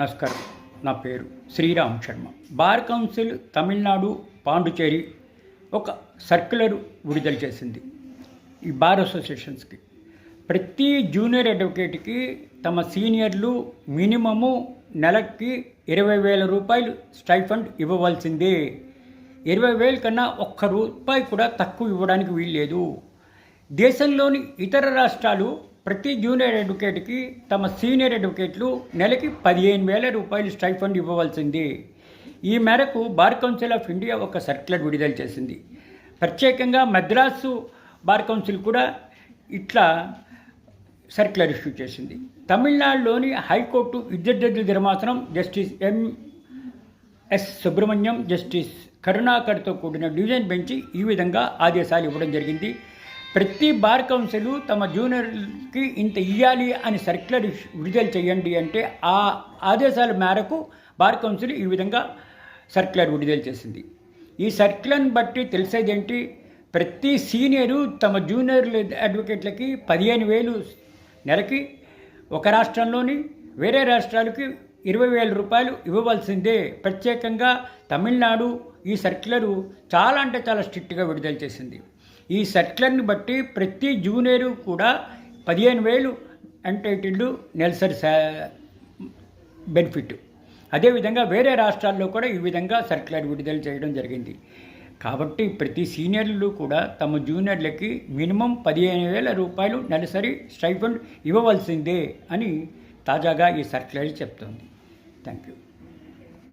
నమస్కారం. నా పేరు శ్రీరామ్ శర్మ. బార్ కౌన్సిల్ తమిళనాడు పాండుచేరి ఒక సర్క్యులర్ విడుదల చేసింది ఈ బార్ అసోసియేషన్స్కి. ప్రతి జూనియర్ అడ్వకేట్కి తమ సీనియర్లు మినిమము నెలకి ఇరవై వేల రూపాయలు స్టైఫండ్ ఇవ్వవలసిందే. ఇరవై వేల కన్నా ఒక్క రూపాయి కూడా తక్కువ ఇవ్వడానికి వీల్లేదు. దేశంలోని ఇతర రాష్ట్రాలు ప్రతి జూనియర్ అడ్వకేట్కి తమ సీనియర్ అడ్వకేట్లు నెలకి పదిహేను వేల రూపాయలు స్టైఫండ్ ఇవ్వవలసింది. ఈ మేరకు బార్ కౌన్సిల్ ఆఫ్ ఇండియా ఒక సర్క్యులర్ విడుదల చేసింది. ప్రత్యేకంగా మద్రాసు బార్ కౌన్సిల్ కూడా ఇట్లా సర్క్యులర్ ఇష్యూ చేసింది. తమిళనాడులోని హైకోర్టు ఇద్దరు జడ్జిల ధర్మాసనం justice M. S. Subrahmanyam justice కరుణాకర్తో కూడిన డివిజన్ బెంచ్ ఈ విధంగా ఆదేశాలు ఇవ్వడం జరిగింది. ప్రతి బార్ కౌన్సిల్ తమ జూనియర్కి ఇంత ఇవ్వాలి అని సర్క్యులర్ విడుదల చేయండి అంటే ఆ ఆదేశాల మేరకు బార్ కౌన్సిల్ ఈ విధంగా సర్క్యులర్ విడుదల చేసింది. ఈ సర్క్యులర్ని బట్టి తెలిసేదేంటి? ప్రతి సీనియరు తమ జూనియర్ అడ్వకేట్లకి పదిహేను వేలు నెలకి ఒక రాష్ట్రంలోని వేరే రాష్ట్రాలకి ఇరవై వేల రూపాయలు ఇవ్వవలసిందే. ప్రత్యేకంగా తమిళనాడు ఈ సర్క్యులరు చాలా అంటే చాలా స్ట్రిక్ట్గా విడుదల చేసింది. ఈ సర్క్యులర్ని బట్టి ప్రతి జూనియరు కూడా పదిహేను వేలు ఎంటైటిల్డ్ నెలసరి సా- బెనిఫిట్. అదేవిధంగా వేరే రాష్ట్రాల్లో కూడా ఈ విధంగా సర్క్యులర్ విడుదల చేయడం జరిగింది. కాబట్టి ప్రతి సీనియర్లు కూడా తమ జూనియర్లకి మినిమం పదిహేను వేల రూపాయలు నెలసరి స్టైఫండ్ ఇవ్వవలసిందే అని తాజాగా ఈ సర్క్యులర్ చెప్తోంది. Thank you